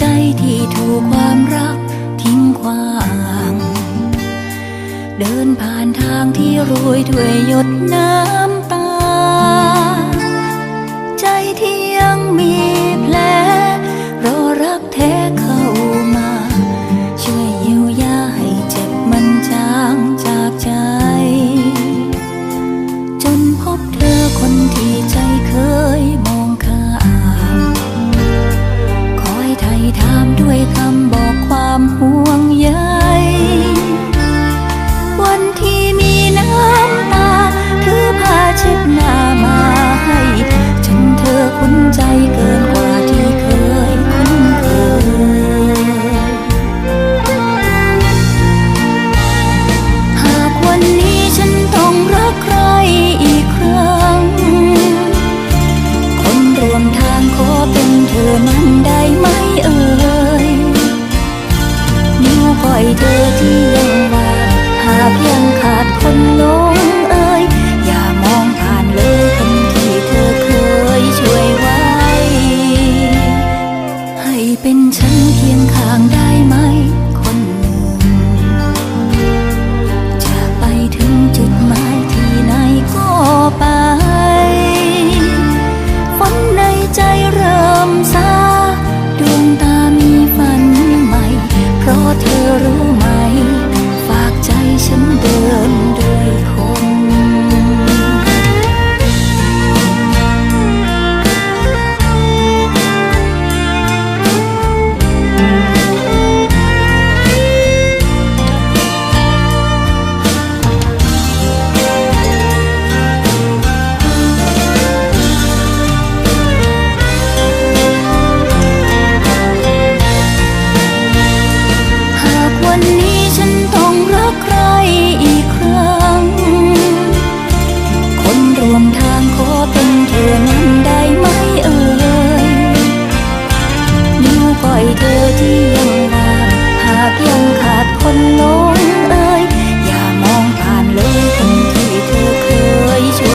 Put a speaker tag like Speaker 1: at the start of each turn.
Speaker 1: ใจที่ถูกความรักทิ้งขวาง เดินผ่านทางที่โรยด้วยหยดน้ำ ธอนั้นได้ไหมเอ่ยนิ้วก้อยเธอที่ยังว่างหากยังขาดคนลงเอ่ยอย่ามองผ่านเลยคนที่เธอเคยช่วยไว้ ให้เป็นฉันเคียงข้างได้